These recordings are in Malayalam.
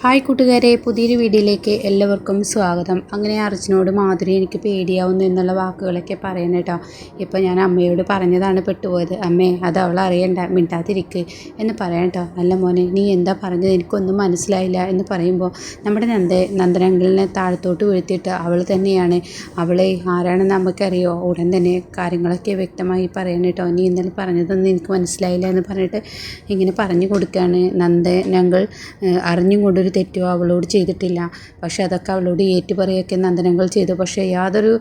ഹായ് കൂട്ടുകാരെ പുതിയൊരു വീഡിയോയിലേക്ക് എല്ലാവർക്കും സ്വാഗതം. അങ്ങനെ അർജുനോട് മാധുരി എനിക്ക് പേടിയാവുന്നു എന്നുള്ള വാക്കുകളൊക്കെ പറയണം കേട്ടോ. ഇപ്പോൾ ഞാൻ അമ്മയോട് പറഞ്ഞതാണ് പെട്ടുപോയത്. അമ്മേ അത് അവൾ അറിയണ്ട മിണ്ടാതിരിക്ക് എന്ന് പറയാം കേട്ടോ. അല്ല മോനെ നീ എന്താ പറഞ്ഞത്? എനിക്കൊന്നും മനസ്സിലായില്ല എന്ന് പറയുമ്പോൾ നമ്മുടെ നന്ദ നന്ദനങ്ങളിനെ താഴത്തോട്ട് വീഴ്ത്തിയിട്ട് അവൾ തന്നെയാണ്. അവളെ ആരാണെന്ന് നമുക്കറിയോ? ഉടൻ തന്നെ കാര്യങ്ങളൊക്കെ വ്യക്തമായി പറയണം കേട്ടോ. നീ ഇന്നലെ പറഞ്ഞതൊന്നും എനിക്ക് മനസ്സിലായില്ല എന്ന് പറഞ്ഞിട്ട് ഇങ്ങനെ പറഞ്ഞു കൊടുക്കുകയാണ്. നന്ദനങ്ങൾ അറിഞ്ഞും കൊണ്ടൊരു തെറ്റോ അവളോട് ചെയ്തിട്ടില്ല. പക്ഷെ അതൊക്കെ അവളോട് ഏറ്റുപറയൊക്കെ നന്ദനങ്ങൾ ചെയ്തു. പക്ഷേ യാതൊരു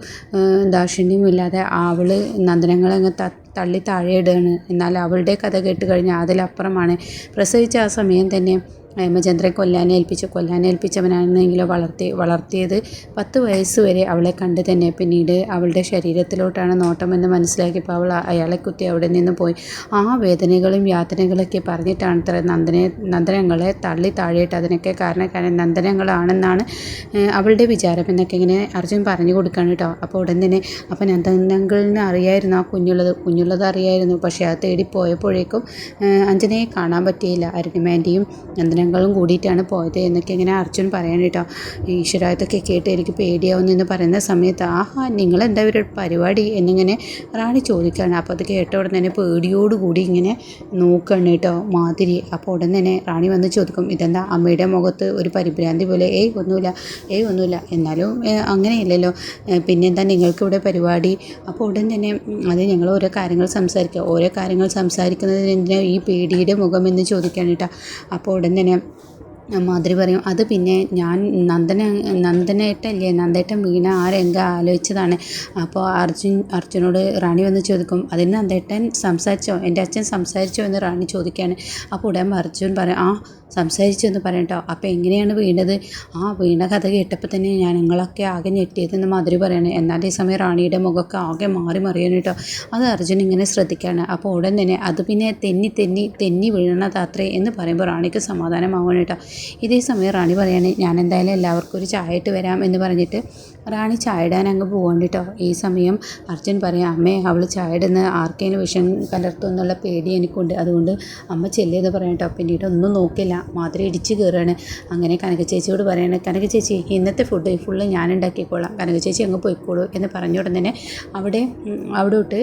ദാക്ഷിണ്യവും ഇല്ലാതെ അവൾ നന്ദനങ്ങളങ്ങ് തള്ളി താഴെ ഇടുകയാണ്. എന്നാൽ അവളുടെ കഥ കേട്ട് കഴിഞ്ഞാൽ അതിലപ്പുറമാണ് പ്രസവിച്ച ആ സമയം തന്നെ ഹേമചന്ദ്രൻ കൊല്ലാനെ ഏൽപ്പിച്ചു. കൊല്ലാനെ ഏൽപ്പിച്ചവനാണെന്നെങ്കിലോ വളർത്തി വളർത്തിയത് പത്ത് വയസ്സ് വരെ അവളെ കണ്ട് തന്നെ. പിന്നീട് അവളുടെ ശരീരത്തിലോട്ടാണ് നോട്ടമെന്ന് മനസ്സിലാക്കിയപ്പോൾ അവൾ അയാളെ കുത്തി അവിടെ നിന്ന് പോയി. ആ വേദനകളും യാതനകളൊക്കെ പറഞ്ഞിട്ടാണ് ഇത്ര നന്ദനെ നന്ദനങ്ങളെ തള്ളി താഴെയിട്ട് അതിനൊക്കെ കാരണക്കാരൻ നന്ദനങ്ങളാണെന്നാണ് അവളുടെ വിചാരം എന്നൊക്കെ ഇങ്ങനെ അർജുൻ പറഞ്ഞു കൊടുക്കുകയാണ് കേട്ടോ. അപ്പോൾ ഉടൻ തന്നെ അപ്പോൾ നിന്ന് അറിയായിരുന്നു ആ കുഞ്ഞുള്ളത്. കുഞ്ഞുള്ളത് അറിയായിരുന്നു. പക്ഷേ അത് തേടി പോയപ്പോഴേക്കും അഞ്ജനയെ കാണാൻ പറ്റിയില്ല. അരുണിമാന്റെയും നന്ദനങ്ങളും കൂടിയിട്ടാണ് പോയത് എന്നൊക്കെ ഇങ്ങനെ അർജുൻ പറയാൻ കേട്ടോ. ഈശ്വര ഇതൊക്കെ കേട്ട് എനിക്ക് പേടിയാവുന്നു എന്ന് പറയുന്ന സമയത്ത് ആഹാ നിങ്ങളെന്താ ഒരു പരിപാടി? എന്നിങ്ങനെ റാണി ചോദിക്കുകയാണ്. അപ്പോൾ അത് കേട്ട ഉടനെ തന്നെ പേടിയോടുകൂടി ഇങ്ങനെ നോക്കുകയാണ് കേട്ടോ മാതിരി. അപ്പോൾ ഉടൻ തന്നെ റാണി വന്ന് ചോദിക്കും ഇതെന്താ അമ്മയുടെ മുഖത്ത് ഒരു പരിഭ്രാന്തി പോലെ? ഏയ് ഒന്നുമില്ല. ഏയ് ഒന്നുമില്ല. എന്നാലും അങ്ങനെയില്ലല്ലോ. പിന്നെന്താ നിങ്ങൾക്കിവിടെ പരിപാടി? അപ്പോൾ ഉടൻ തന്നെ അത് ഞങ്ങൾ ഓരോ കാര്യങ്ങൾ സംസാരിക്കുക. ഓരോ കാര്യങ്ങൾ സംസാരിക്കുന്നതിന് എന്തിനാ ഈ പേടിയുടെ മുഖം എന്ന് ചോദിക്കുകയാണ് കേട്ടോ. അപ്പോൾ ഉടൻ തന്നെ внимание. മാതിരി പറയും. അത് പിന്നെ ഞാൻ നന്ദന നന്ദനേട്ടല്ലേ? നന്ദേട്ടൻ വീണ ആ ആലോചിച്ചതാണ്. അപ്പോൾ അർജുൻ അർജുനോട് റാണി വന്ന് ചോദിക്കും അതിന് നന്ദേട്ടൻ സംസാരിച്ചോ? എന്റെ അച്ഛൻ സംസാരിച്ചോ? എന്ന് റാണി ചോദിക്കുകയാണ്. അപ്പോൾ ഉടൻ അർജുൻ പറയും ആ സംസാരിച്ചു എന്ന് പറയും കേട്ടോ. അപ്പോൾ എങ്ങനെയാണ് വീണത്? ആ വീണ കഥ കേട്ടപ്പോൾ തന്നെ ഞാൻ ഞങ്ങളൊക്കെ ആകെ ഞെട്ടിയതെന്ന് മാതിരി പറയാണ്. എന്നാൽ ഈ സമയം റാണിയുടെ മുഖമൊക്കെ ആകെ മാറി മറിയാണ് കേട്ടോ. അത് അർജുൻ ഇങ്ങനെ ശ്രദ്ധിക്കുകയാണ്. അപ്പോൾ ഉടൻ തന്നെ അത് പിന്നെ തെന്നി തെന്നി തെന്നി വീണതാത്രേ എന്ന് പറയുമ്പോൾ റാണിക്ക് സമാധാനമാവണം കേട്ടോ. ഇതേ സമയം റാണി പറയാണ് ഞാൻ എന്തായാലും എല്ലാവർക്കും ഒരു ചായ ഇട്ട് വരാം എന്ന് പറഞ്ഞിട്ട് റാണി ചായടാൻ അങ്ങ് പോവാണ് കേട്ടോ. ഈ സമയം അർജുൻ പറയാം അമ്മേ അവൾ ചായ ഇടുന്ന ആർക്കെങ്കിലും വിഷം കലർത്തും എന്നുള്ള പേടി എനിക്കുണ്ട്. അതുകൊണ്ട് അമ്മ ചെല്ലിയത് പറയാം കേട്ടോ. പിന്നീട് ഒന്നും നോക്കില്ല. മാതിരി ഇടിച്ച് കയറുകയാണ് അങ്ങനെ കനക ചേച്ചിയോട് പറയണേ കനക ചേച്ചി ഇന്നത്തെ ഫുഡ് ഫുള്ള് ഞാൻ ഉണ്ടാക്കിക്കോളാം. കനക ചേച്ചി അങ്ങ് പോയിക്കോളൂ എന്ന് പറഞ്ഞ ഉടൻ തന്നെ അവിടെ തൊട്ട്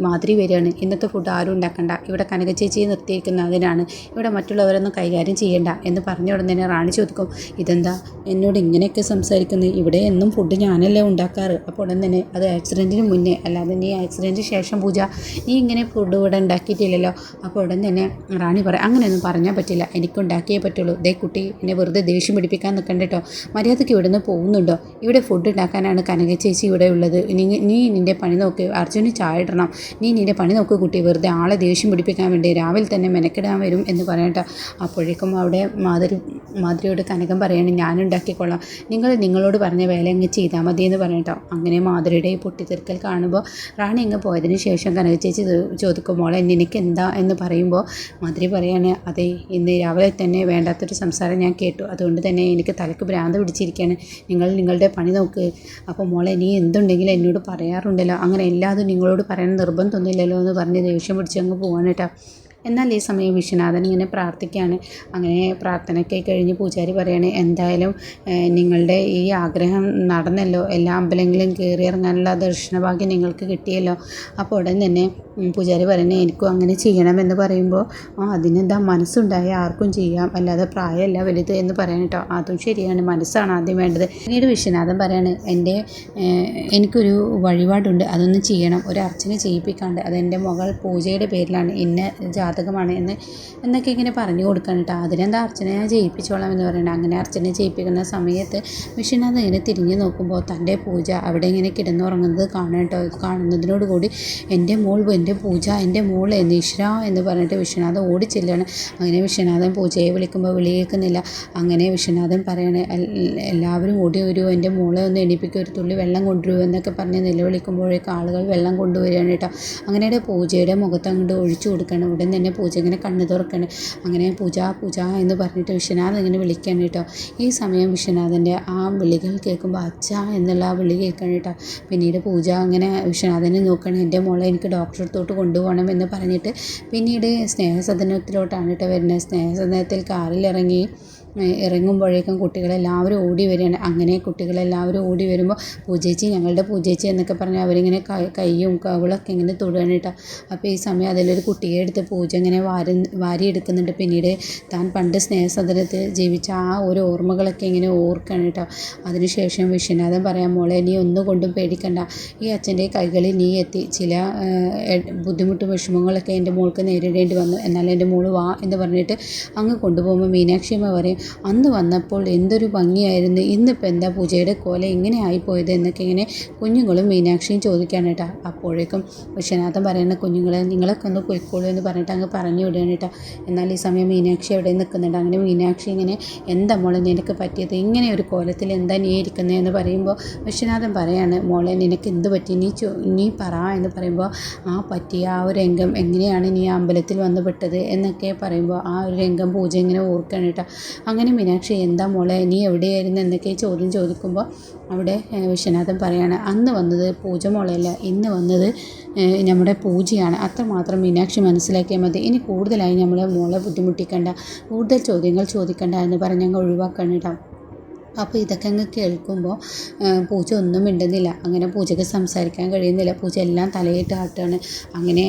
മാതിരി വരികയാണ്. ഇന്നത്തെ ഫുഡ് ആരും ഉണ്ടാക്കണ്ട. ഇവിടെ കനക ചേച്ചിയെ നിർത്തിയിരിക്കുന്നതിനാണ് ഇവിടെ മറ്റുള്ളവരൊന്നും കൈകാര്യം ചെയ്യണ്ട എന്ന് പറഞ്ഞ ഉടൻ തന്നെ റാണി ചോദിക്കും. ഇതെന്താ? എന്നോട് ഇങ്ങനെയൊക്കെ സംസാരിക്കുന്നത് ഇവിടെ എന്നും ഫുഡ് ഞാനല്ലേ ഉണ്ടാക്കാറ്? അപ്പോൾ ഉടൻ തന്നെ അത് ആക്സിഡന്റിന് മുന്നേ അല്ലാതെ നീ ആക്സിഡന്റിന് ശേഷം പൂജ നീ ഇങ്ങനെ ഫുഡ് ഇവിടെ ഉണ്ടാക്കിയിട്ടില്ലല്ലോ? അപ്പോൾ ഉടൻ തന്നെ റാണി പറയാം അങ്ങനെയൊന്നും പറഞ്ഞാൽ പറ്റില്ല. എനിക്ക് ഉണ്ടാക്കിയേ പറ്റുള്ളൂ. ദേ കുട്ടി എന്നെ വെറുതെ ദേഷ്യം പിടിപ്പിക്കാൻ നിൽക്കണ്ട മര്യാദയ്ക്ക് ഇവിടെ നിന്ന് പോകുന്നുണ്ടോ? ഇവിടെ ഫുഡ് ഉണ്ടാക്കാനാണ് കനക ചേച്ചി ഇവിടെ ഉള്ളത്. നീ നിന്റെ പണി നോക്ക്. അർജുന് ചായ ഇടണം. നീ നിന്റെ പണി നോക്ക് കുട്ടി. വെറുതെ ആളെ ദേഷ്യം പിടിപ്പിക്കാൻ വേണ്ടി രാവിലെ തന്നെ മെനക്കെടാൻ വരും എന്ന് പറയട്ടെ അപ്പോഴേക്കും അവിടെ മാതിരി മാതിരിയോട് കനകം പറയാണ് ഞാനുണ്ടാക്കിക്കൊള്ളാം. നിങ്ങൾ നിങ്ങളോട് പറഞ്ഞ വേല അങ്ങ് ചെയ്താൽ എന്ന് പറയട്ടോ അങ്ങനെ മാധുരിയുടെ ഈ പൊട്ടിത്തെറിക്കൽ കാണുമ്പോൾ റാണി അങ്ങ് പോയതിന് ശേഷം കനക ചേച്ചി ചോദിക്കുമ്പോൾ ചോദിക്കും മോളെ എന്താ? എന്ന് പറയുമ്പോൾ മാധുരി പറയാണ് അതെ ഇന്ന് രാവിലെ തന്നെ വേണ്ടാത്തൊരു സംസാരം ഞാൻ കേട്ടു. അതുകൊണ്ട് തന്നെ എനിക്ക് തലക്ക് ഭ്രാന്ത് പിടിച്ചിരിക്കുകയാണ് നിങ്ങൾ നിങ്ങളുടെ പണി നോക്ക്. അപ്പോൾ മോളെ നീ എന്തുണ്ടെങ്കിലും എന്നോട് പറയാറുണ്ടല്ലോ. അങ്ങനെ എല്ലാതും നിങ്ങളോട് പറയാൻ നിർബന്ധമൊന്നുമില്ലല്ലോ എന്ന് പറഞ്ഞ് ദേഷ്യം പിടിച്ചങ്ങ് പോവാണ് എന്നാൽ ഈ സമയം വിശ്വനാഥൻ ഇങ്ങനെ പ്രാർത്ഥിക്കുകയാണ്. അങ്ങനെ പ്രാർത്ഥനയ്ക്ക് കഴിഞ്ഞ് പൂജാരി പറയാണ് എന്തായാലും നിങ്ങളുടെ ഈ ആഗ്രഹം നടന്നല്ലോ. എല്ലാ അമ്പലങ്ങളിലും കയറി ഇറങ്ങാനുള്ള ദർശനഭാഗ്യം നിങ്ങൾക്ക് കിട്ടിയല്ലോ. അപ്പോൾ ഉടൻ തന്നെ പൂജാരി പറയുന്നത് എനിക്കും അങ്ങനെ ചെയ്യണമെന്ന് പറയുമ്പോൾ അതിനെന്താ മനസ്സുണ്ടായ? ആർക്കും ചെയ്യാം. അല്ലാതെ പ്രായമല്ല വലുത് എന്ന് പറയാൻ കേട്ടോ അതും ശരിയാണ്. മനസ്സാണ് ആദ്യം വേണ്ടത്. പിന്നീട് വിശ്വനാഥൻ പറയാണ് എന്റെ എനിക്കൊരു വഴിപാടുണ്ട്. അതൊന്ന് ചെയ്യണം. ഒരു അർച്ചന ചെയ്യിപ്പിക്കാണ്ട്. അതെന്റെ മകൾ പൂജയുടെ പേരിലാണ്. ഇന്ന ജാതകമാണ് എന്ന് എന്നൊക്കെ ഇങ്ങനെ പറഞ്ഞു കൊടുക്കണം കേട്ടോ. അതിനെന്താ അർച്ചന ഞാൻ ചെയ്യിപ്പിച്ചോളാം എന്ന് പറയുന്നത് അങ്ങനെ അർച്ചന ചെയ്യിപ്പിക്കുന്ന സമയത്ത് വിശ്വനാഥ് ഇങ്ങനെ തിരിഞ്ഞു നോക്കുമ്പോൾ തന്റെ പൂജ അവിടെ ഇങ്ങനെ കിടന്നുറങ്ങുന്നത് കാണാൻ കേട്ടോ. കാണുന്നതിനോട് കൂടി എന്റെ മോൾ എന്റെ പൂജ എന്റെ മോൾ നിശ്ര എന്ന് പറഞ്ഞിട്ട് വിശ്വനാഥൻ ചെല്ലുകയാണ്. അങ്ങനെ വിശ്വനാഥൻ പൂജയെ വിളിക്കുമ്പോൾ വിളി കേൾക്കുന്നില്ല. അങ്ങനെ വിശ്വനാഥൻ പറയണേ എല്ലാവരും ഓടി വരൂ എന്റെ മോളെ ഒന്ന് എണീപ്പിക്കുക ഒരു തുള്ളി വെള്ളം കൊണ്ടുവരൂ എന്നൊക്കെ പറഞ്ഞ് നിലവിളിക്കുമ്പോഴേക്കും ആളുകൾ വെള്ളം കൊണ്ടുവരികയാണ് കേട്ടോ. അങ്ങനെ പൂജയുടെ മുഖത്ത് അങ്ങോട്ട് ഒഴിച്ചു കൊടുക്കണം ഉടൻ തന്നെ പൂജ ഇങ്ങനെ കണ്ണ് തുറക്കണ്. അങ്ങനെ പൂജ പൂജ എന്ന് പറഞ്ഞിട്ട് വിശ്വനാഥ് ഇങ്ങനെ വിളിക്കാൻ കേട്ടോ. ഈ സമയം വിശ്വനാഥന്റെ ആ വിളികൾ കേൾക്കുമ്പോൾ അച്ഛ എന്നുള്ള ആ വിളി കേൾക്കണം കേട്ടോ. പിന്നീട് പൂജ അങ്ങനെ വിശ്വനാഥനെ നോക്കണം. എന്റെ മോളെ എനിക്ക് ഡോക്ടറെ അടുത്തോട്ട് കൊണ്ടുപോകണം എന്ന് പറഞ്ഞിട്ട് പിന്നീട് സ്നേഹസദനത്തിലോട്ടാണ് കേട്ടോ വരുന്നത്. സ്നേഹസദനത്തിൽ കാറിലിറങ്ങി ഏഹ് ഇറങ്ങുമ്പോഴേക്കും കുട്ടികളെല്ലാവരും ഓടി വരികയാണ്. അങ്ങനെ കുട്ടികളെല്ലാവരും ഓടി വരുമ്പോൾ പൂജേച്ചി ഞങ്ങളുടെ പൂജേച്ചി എന്നൊക്കെ പറഞ്ഞ് അവരിങ്ങനെ കൈയും കവിളൊക്കെ ഇങ്ങനെ തൊടുകയാണ് കേട്ടോ. അപ്പോൾ ഈ സമയം അതിലൊരു കുട്ടിയെ എടുത്ത് പൂജ ഇങ്ങനെ വാരി വാരിയെടുക്കുന്നുണ്ട് പിന്നീട് താൻ പണ്ട് സ്നേഹസദനത്തിൽ ജീവിച്ച ആ ഒരു ഓർമ്മകളൊക്കെ ഇങ്ങനെ ഓർക്കുകയാണ് കേട്ടോ. അതിനുശേഷം വിശ്വനാഥൻ പറയാം മോളെ നീ ഒന്നുകൊണ്ടും പേടിക്കണ്ട. ഈ അച്ഛന്റെ കൈകളിൽ നീ എത്തി. ചില ബുദ്ധിമുട്ട് വിഷമങ്ങളൊക്കെ എന്റെ മോൾക്ക് നേരിടേണ്ടി വന്നു. എന്നാൽ എന്റെ മോൾ വാ എന്ന് പറഞ്ഞിട്ട് അങ്ങ് കൊണ്ടുപോകുമ്പോൾ മീനാക്ഷി അമ്മ പറയും അന്ന് വന്നപ്പോൾ എന്തൊരു ഭംഗിയായിരുന്നു. ഇന്നിപ്പോൾ എന്താ പൂജയുടെ കോല ഇങ്ങനെ ആയിപ്പോയത് എന്നൊക്കെ ഇങ്ങനെ കുഞ്ഞുങ്ങളും മീനാക്ഷിയും ചോദിക്കുകയാണ് കേട്ടോ. അപ്പോഴേക്കും വിശ്വനാഥൻ പറയുന്ന കുഞ്ഞുങ്ങളെ നിങ്ങളൊക്കെ ഒന്ന് പോയിക്കോളൂ എന്ന് പറഞ്ഞിട്ട് അങ്ങ് പറഞ്ഞു വിടുകയാണ് കേട്ടോ. എന്നാൽ ഈ സമയം മീനാക്ഷി അവിടെ നിൽക്കുന്നുണ്ട്. അങ്ങനെ മീനാക്ഷി ഇങ്ങനെ എന്താ മോളെ നിനക്ക് പറ്റിയത്? ഇങ്ങനെ ഒരു കോലത്തിൽ എന്താ നീ ഇരിക്കുന്നത് എന്ന് പറയുമ്പോൾ വിശ്വനാഥൻ പറയാണ് മോളെ നിനക്ക് എന്ത് പറ്റി? നീ ചോ നീ പറ എന്ന് പറയുമ്പോൾ ആ പറ്റിയ ആ ഒരു രംഗം എങ്ങനെയാണ് നീ അമ്പലത്തിൽ വന്ന് പെട്ടത്? എന്നൊക്കെ പറയുമ്പോൾ ആ ഒരു രംഗം പൂജ ഇങ്ങനെ ഓർക്കുകയാണ് കേട്ടോ. അങ്ങനെ മീനാക്ഷി എന്താ മോളെ നീ എവിടെയായിരുന്നു? എന്നൊക്കെ ചോദ്യം ചോദിക്കുമ്പോൾ അവിടെ വിശ്വനാഥൻ പറയാണ് അന്ന് വന്നത് പൂജ മോളെയല്ല ഇന്ന് വന്നത് നമ്മുടെ പൂജയാണ്. അത്രമാത്രം മീനാക്ഷി മനസ്സിലാക്കിയാൽ മതി. ഇനി കൂടുതലായി നമ്മളെ മോളെ ബുദ്ധിമുട്ടിക്കണ്ട കൂടുതൽ ചോദ്യങ്ങൾ ചോദിക്കണ്ട എന്ന് പറഞ്ഞ് അങ്ങ് ഒഴിവാക്കണം കേട്ടോ അപ്പോൾ ഇതൊക്കെ അങ്ങ് കേൾക്കുമ്പോൾ പൂച്ച ഒന്നും മിണ്ടുന്നില്ല. അങ്ങനെ പൂജയ്ക്ക് സംസാരിക്കാൻ കഴിയുന്നില്ല. പൂച്ച എല്ലാം തലയിട്ട് ആട്ടാണ്. അങ്ങനെ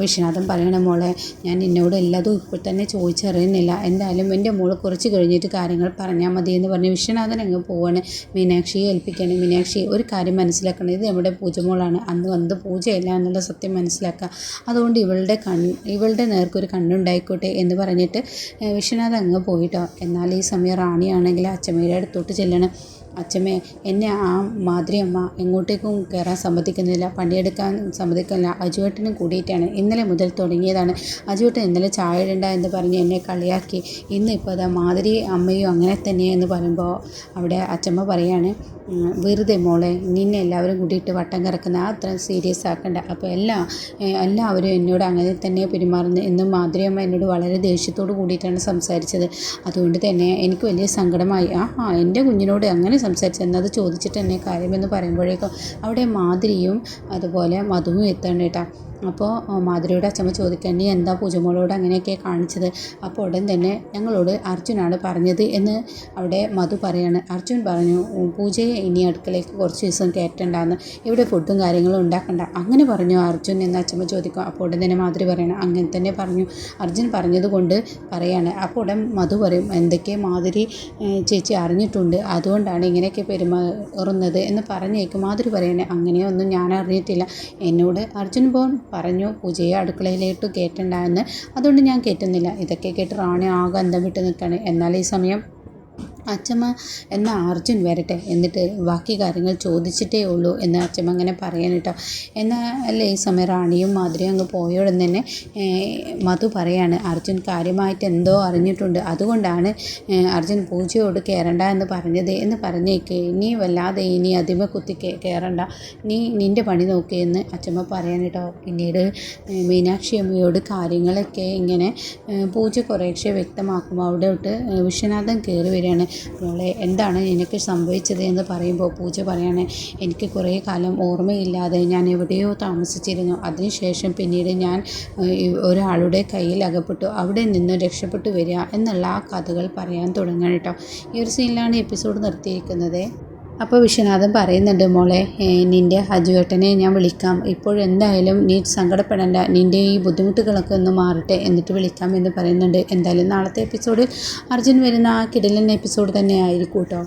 വിശ്വനാഥൻ പറയണ മോളെ ഞാൻ എന്നോട് എല്ലാതും ഇപ്പോൾ തന്നെ ചോദിച്ചറിയുന്നില്ല. എന്തായാലും എന്റെ മോൾ കുറച്ച് കഴിഞ്ഞിട്ട് കാര്യങ്ങൾ പറഞ്ഞാൽ മതി എന്ന് പറഞ്ഞ് വിശ്വനാഥൻ അങ്ങ് പോവാണ്. മീനാക്ഷിയെ ഏൽപ്പിക്കുകയാണ് മീനാക്ഷി ഒരു കാര്യം മനസ്സിലാക്കണം. ഇത് നമ്മുടെ പൂജമോളാണ് അന്ന് വന്നത് പൂജയല്ല എന്നുള്ള സത്യം മനസ്സിലാക്കുക. അതുകൊണ്ട് ഇവളുടെ കൺ ഇവളുടെ നേർക്കൊരു കണ്ണുണ്ടായിക്കോട്ടെ എന്ന് പറഞ്ഞിട്ട് വിശ്വനാഥൻ അങ്ങ് പോയിട്ടോ. എന്നാൽ ഈ സമയം റാണിയാണെങ്കിൽ അച്ചമ്മയുടെ അടുത്തോട്ട് ചെല്ലണം. അച്ചമ്മേ എന്നെ ആ മാതിരിയമ്മ എങ്ങോട്ടേക്കും കയറാൻ സമ്മതിക്കുന്നില്ല പണിയെടുക്കാൻ സമ്മതിക്കുന്നില്ല. അജുവേട്ടനും കൂടിയിട്ടാണ് ഇന്നലെ മുതൽ തുടങ്ങിയതാണ്. അജുവേട്ടൻ ഇന്നലെ ചായ ഇടണ്ട എന്ന് പറഞ്ഞ് എന്നെ കളിയാക്കി. ഇന്ന് ഇപ്പോൾ അതാ മാതിരി അമ്മയും അങ്ങനെ തന്നെയെന്ന് പറയുമ്പോൾ അവിടെ അച്ചമ്മ പറയാണ് വെറുതെ മോളെ നിന്നെ എല്ലാവരും കൂടിയിട്ട് വട്ടം കറക്കുന്ന അത്ര സീരിയസ് ആക്കണ്ട. അപ്പോൾ എല്ലാ എല്ലാവരും എന്നോട് അങ്ങനെ തന്നെ പെരുമാറുന്നത് എന്നും മാധുരിയമ്മ എന്നോട് വളരെ ദേഷ്യത്തോട് കൂടിയിട്ടാണ് സംസാരിച്ചത്. അതുകൊണ്ട് തന്നെ എനിക്ക് വലിയ സങ്കടമായി. ആ എന്റെ കുഞ്ഞിനോട് അങ്ങനെ സംസാരിച്ചത് എന്നത് ചോദിച്ചിട്ട് തന്നെ കാര്യമെന്ന് പറയുമ്പോഴേക്കും അവിടെ മാധുരിയും അതുപോലെ മധുവും എത്തണം കേട്ടോ. അപ്പോൾ മാധുരിയുടെ അച്ഛമ്മ ചോദിക്കാൻ നീ എന്താ പൂജമോളോട് അങ്ങനെയൊക്കെ കാണിച്ചത്? അപ്പോൾ ഉടൻ തന്നെ ഞങ്ങളോട് അർജുനാണ് പറഞ്ഞത് എന്ന് അവിടെ മധു പറയാണ്. അർജുൻ പറഞ്ഞു "ഉം, പൂജയെ ഇനി അടുക്കളയ്ക്ക് കുറച്ച് ദിവസം കയറ്റണ്ടെന്ന്. ഇവിടെ ഫുഡും കാര്യങ്ങളും ഉണ്ടാക്കണ്ട. അങ്ങനെ പറഞ്ഞു അർജുൻ എന്ന് അച്ഛമ്മ ചോദിക്കും. അപ്പോൾ ഉടൻ തന്നെ മാധുരി പറയണം അങ്ങനെ തന്നെ പറഞ്ഞു. അർജുൻ പറഞ്ഞതുകൊണ്ട് പറയാണ്. അപ്പോൾ ഉടൻ മധു പറയും എന്തൊക്കെ മാധുരി ചേച്ചി അറിഞ്ഞിട്ടുണ്ട്. അതുകൊണ്ടാണ് ഇങ്ങനെയൊക്കെ പെരുമാറുന്നത് എന്ന് പറഞ്ഞേക്കും. മാധുരി പറയണേ അങ്ങനെയൊന്നും ഞാൻ അറിഞ്ഞിട്ടില്ല. എന്നോട് അർജുൻ പോൻ പറഞ്ഞു പൂജയെ അടുക്കളയിലേട്ട് കയറ്റണ്ട എന്ന്. അതുകൊണ്ട് ഞാൻ കയറ്റുന്നില്ല ഇതൊക്കെ കേട്ട് റാണി ആകെ അന്തം വിട്ട് നിൽക്കുകയാണ് എന്നാൽ ഈ സമയം അച്ചമ്മ എന്ന അർജുൻ വരട്ടെ എന്നിട്ട് ബാക്കി കാര്യങ്ങൾ ചോദിച്ചിട്ടേ ഉള്ളൂ എന്ന് അച്ചമ്മ അങ്ങനെ പറയാൻ കേട്ടോ. എന്നാൽ ഈ സമയം റാണിയും മാധുരിയും അങ്ങ് പോയോടും തന്നെ മധു പറയാണ് അർജുൻ കാര്യമായിട്ട് എന്തോ അറിഞ്ഞിട്ടുണ്ട്. അതുകൊണ്ടാണ് അർജുൻ പൂജയോട് കയറണ്ട എന്ന് പറഞ്ഞത്. എന്ന് പറഞ്ഞേക്ക് നീ വല്ലാതെ ഇനി അതിമ കുത്തി കയറണ്ട നീ നിന്റെ പണി നോക്കിയെന്ന് അച്ചമ്മ പറയാൻ കേട്ടോ. പിന്നീട് മീനാക്ഷി അമ്മയോട് കാര്യങ്ങളൊക്കെ ഇങ്ങനെ പൂജ കുറേശ്ശെ വ്യക്തമാക്കുമ്പോൾ അവിടെ ഏഹ്, വിശ്വനാഥൻ കയറി വരികയാണ്. മോളെ എന്താണ് എനിക്ക് സംഭവിച്ചത് എന്ന് പറയുമ്പോൾ പൂജ പറയാണ് എനിക്ക് കുറേ കാലം ഓർമ്മയില്ലാതെ ഞാൻ എവിടെയോ താമസിച്ചിരുന്നു. അതിനുശേഷം പിന്നീട് ഞാൻ ഒരാളുടെ കയ്യിൽ അകപ്പെട്ടു. അവിടെ നിന്ന് രക്ഷപ്പെട്ടു വരിക എന്നുള്ള ആ കഥകൾ പറയാൻ തുടങ്ങണം കേട്ടോ. ഈ ഒരു സീനിലാണ് എപ്പിസോഡ് നിർത്തിയിരിക്കുന്നത്. അപ്പോൾ വിശ്വനാഥൻ പറയുന്നുണ്ട് മോളെ നിന്റെ ഹജുവേട്ടനെ ഞാൻ വിളിക്കാം. ഇപ്പോഴെന്തായാലും നീ സങ്കടപ്പെടേണ്ട. നിന്റെ ഈ ബുദ്ധിമുട്ടുകളൊക്കെ ഒന്ന് മാറട്ടെ എന്നിട്ട് വിളിക്കാം എന്ന് പറയുന്നുണ്ട്. എന്തായാലും നാളത്തെ എപ്പിസോഡ് അർജുൻ വരുന്ന ആ കിടിലൻ എപ്പിസോഡ് തന്നെ ആയിരിക്കും കേട്ടോ.